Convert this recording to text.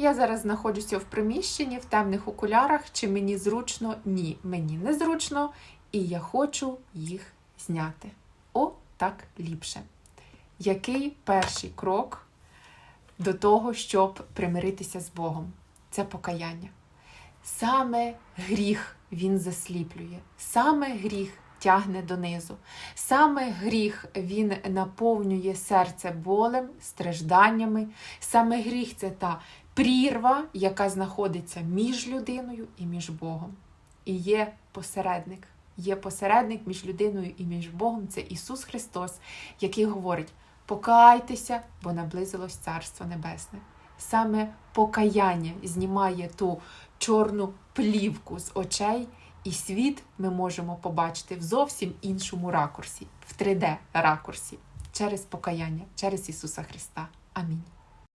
Я зараз знаходжуся в приміщенні в темних окулярах. Чи мені зручно? Ні, мені не зручно, і я хочу їх зняти. О, так ліпше. Який перший крок до того, щоб примиритися з Богом? Це покаяння. Саме гріх він засліплює, саме гріх тягне донизу, саме гріх він наповнює серце болем, стражданнями. Саме гріх це та прірва, яка знаходиться між людиною і між Богом. І є посередник. Є посередник між людиною і між Богом. Це Ісус Христос, який говорить: покайтеся, бо наблизилось Царство Небесне. Саме покаяння знімає ту чорну плівку з очей, і світ ми можемо побачити в зовсім іншому ракурсі, в 3D ракурсі, через покаяння, через Ісуса Христа. Амінь.